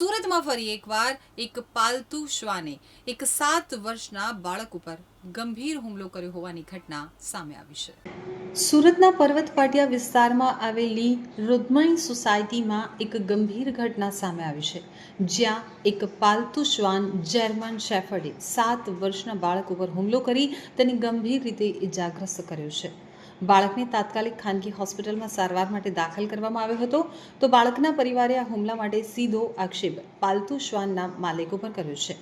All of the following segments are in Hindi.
સુરતમાં ફરી એકવાર એક પાલતુ શ્વાને એક સાત વર્ષના બાળક ઉપર ગંભીર હુમલો કર્યો હોવાની ઘટના સામે આવી છે. સુરતના પર્વત પાટિયા વિસ્તારમાં આવેલી રુદ્મણી સોસાયટીમાં એક ગંભીર ઘટના સામે આવી છે. જ્યાં એક પાલતુ શ્વાન જર્મન શેફર્ડે સાત વર્ષના બાળક ઉપર હુમલો કરી તેને ગંભીર રીતે ઇજાગ્રસ્ત કર્યો છે. બાળકને તાત્કાલિક ખાનગી હોસ્પિટલમાં સારવાર માટે દાખલ કરવામાં આવ્યો હતો. તો બાળકના પરિવારે આ હુમલા માટે સીધો આક્ષેપ પાલતુ શ્વાનના માલિકો પર કર્યો છે.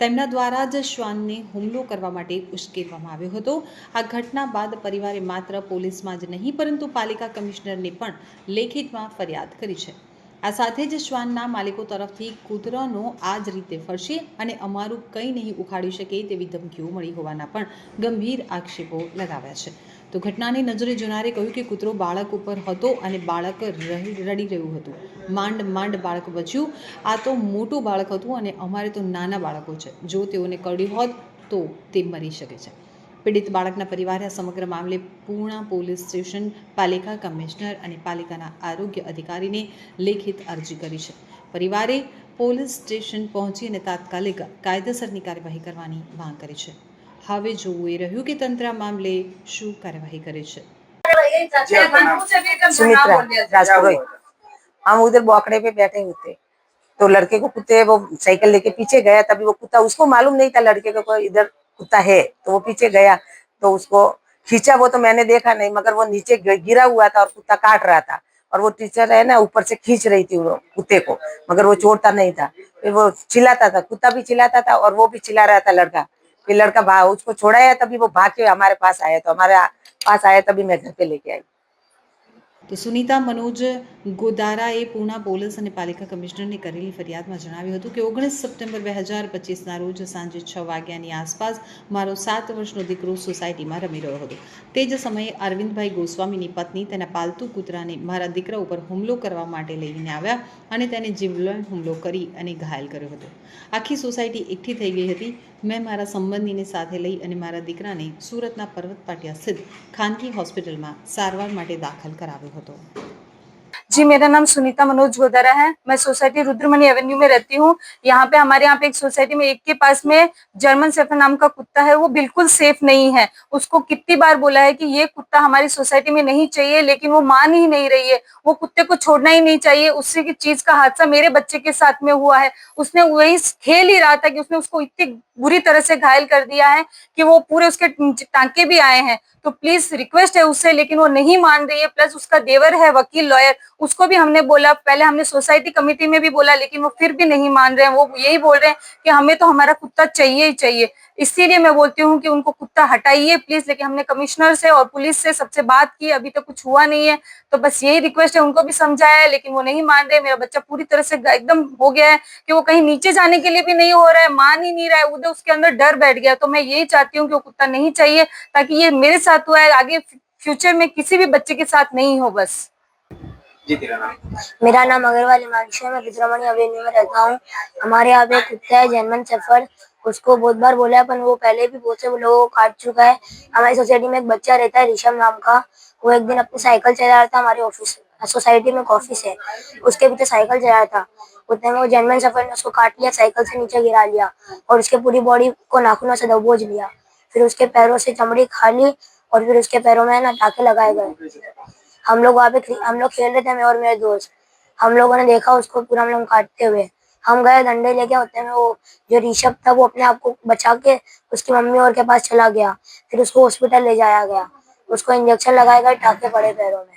તેમના દ્વારા જ શ્વાનને હુમલો કરવા માટે ઉશ્કેરવામાં આવ્યો હતો. આ ઘટના બાદ પરિવારે માત્ર પોલીસમાં જ નહીં, પરંતુ પાલિકા કમિશનરને પણ લેખિતમાં ફરિયાદ કરી છે. આ સાથે જ શ્વાનના માલિકો તરફથી કૂતરાનો આ જ રીતે ફરશે અને અમારું કંઈ નહીં ઉખાડી શકે તેવી ધમકીઓ મળી હોવાના પણ ગંભીર આક્ષેપો લગાવ્યા છે. તો ઘટનાની નજરે જોનારે કહ્યું કે કૂતરો બાળક ઉપર હતો અને બાળક રડી રહ્યું હતું. માંડ માંડ બાળક બચ્યું. આ તો મોટું બાળક હતું અને અમારે તો નાના બાળકો છે. જો તેઓને કરડ્યું હોત તો તે મરી શકે છે. પીડિત બાળકના પરિવારે આ સમગ્ર મામલે પૂર્ણા પોલીસ સ્ટેશન, પાલિકા કમિશનર અને પાલિકાના આરોગ્ય અધિકારીને લેખિત અરજી કરી છે. પરિવારે પોલીસ સ્ટેશન પહોંચી અને તાત્કાલિક કાયદેસરની કાર્યવાહી કરવાની માંગ કરી છે. હવે જોવું એ રહ્યું કે તંત્ર આ મામલે શું કાર્યવાહી કરે છે सुमित्रा राजपुरोहित हम उधर बोकड़े पे बैठे हुए थे तो लड़के को कुत्ते वो साइकिल लेके पीछे गया तभी वो कुत्ता उसको मालूम नहीं था लड़के को कोई इधर कुत्ता है तो वो पीछे गया तो उसको खींचा वो तो मैंने देखा नहीं मगर वो नीचे ग- गिरा हुआ था और कुत्ता काट रहा था और वो टीचर है ना ऊपर से खींच रही थी वो कुत्ते को मगर वो छोड़ता नहीं था फिर वो चिल्लाता था कुत्ता भी चिल्लाता था और वो भी चिल्ला रहा था लड़का फिर लड़का उसको है तभी वो भाग के हमारे पास आया तो हमारे पास आया तभी मैं घर पे लेके आई। તો સુનીતા મનોજ ગોદારાએ પૂના પોલીસ અને પાલિકા કમિશનરને કરેલી ફરિયાદમાં જણાવ્યું હતું કે ઓગણીસ સપ્ટેમ્બર બે હજાર પચીસના રોજ સાંજે છ વાગ્યાની આસપાસ મારો સાત વર્ષનો દીકરો સોસાયટીમાં રમી રહ્યો હતો. તે જ સમયે અરવિંદભાઈ ગોસ્વામીની પત્ની તેના પાલતુ કૂતરાને મારા દીકરા ઉપર હુમલો કરવા માટે લઈને આવ્યા અને તેને જીવલેણ હુમલો કરી અને ઘાયલ કર્યો હતો. આખી સોસાયટી એકઠી થઈ ગઈ હતી. મેં મારા સંબંધીને સાથે લઈ અને મારા દીકરાને સુરતના પર્વત પાટિયા સ્થિત ખાનગી હોસ્પિટલમાં સારવાર માટે દાખલ કરાવ્યો ほど。जी, मेरा नाम सुनीता मनोज गोदारा है। मैं सोसाइटी रुद्रमणि एवेन्यू में रहती हूँ। यहाँ पे हमारे यहाँ पे एक सोसाइटी में एक के पास में जर्मन सेफर नाम का कुत्ता है, वो बिल्कुल सेफ़ नहीं है। उसको कितनी बार बोला है कि ये कुत्ता हमारी सोसाइटी में नहीं चाहिए, लेकिन वो मान ही नहीं रही है। वो कुत्ते को छोड़ना ही नहीं चाहिए। उससे की चीज़ का हादसा मेरे बच्चे के साथ में हुआ है। उसने वही खेल ही रहा था कि उसने उसको इतनी बुरी तरह से घायल कर दिया है कि वो पूरे उसके टांके भी आए हैं। तो प्लीज़ रिक्वेस्ट है उससे, लेकिन वो नहीं मान रही है। प्लस उसका देवर है, वकील, लॉयर। उसको भी हमने बोला, पहले हमने सोसाइटी कमेटी में भी बोला, लेकिन वो फिर भी नहीं मान रहे हैं। वो यही बोल रहे हैं कि हमें तो हमारा कुत्ता चाहिए ही चाहिए। इसीलिए मैं बोलती हूँ कि उनको कुत्ता हटाइए प्लीज़ लेकिन हमने कमिश्नर से और पुलिस से सबसे बात की, अभी तक कुछ हुआ नहीं है। तो बस यही रिक्वेस्ट है, उनको भी समझाया है, लेकिन वो नहीं मान रहे। मेरा बच्चा पूरी तरह से एकदम हो गया है कि वो कहीं नीचे जाने के लिए भी नहीं हो रहा है, मान ही नहीं रहा है। उधर उसके अंदर डर बैठ गया। तो मैं यही चाहती हूँ कि वो कुत्ता नहीं चाहिए, ताकि ये मेरे साथ हुआ है। आगे फ्यूचर में किसी भी बच्चे के साथ नहीं हो, बस। मेरा नाम अग्रवाल हिमांशु है, मैं रुद्रमणि अवेन्यू में रहता हूँ। हमारे यहाँ पे कुत्ता है जर्मन सेफर्ड उसको बहुत बार बोला है, पर वो पहले भी बहुत से लोगों को काट चुका है। हमारी सोसाइटी में एक बच्चा रहता है, ऋषभ नाम का। वो एक दिन अपनी साइकिल चला रहा था, हमारे ऑफ़िस सोसाइटी में एक ऑफ़िस है। उसके पीछे साइकिल चला रहा था। उतने में वो जर्मन सफ़र ने उसको काट लिया, साइकिल से नीचे गिरा लिया और उसके पूरी बॉडी को नाखूनों से दबोच लिया। फिर उसके पैरों से चमड़ी खा ली और फिर उसके पैरों में ना, टाके लगाए गए। हम लोग वहाँ पे हम लोग खेल रहे थे, मैं और मेरे दोस्त। हम लोगों ने देखा, उसको पूरा हम लोग काटते हुए। हम गए, डंडे लेके होते में वो जो ऋषभ था, वो अपने आप को बचा के उसकी मम्मी और के पास चला गया। फिर उसको हॉस्पिटल ले जाया गया। उसको इंजेक्शन लगाया गया टाके पड़े पैरों में।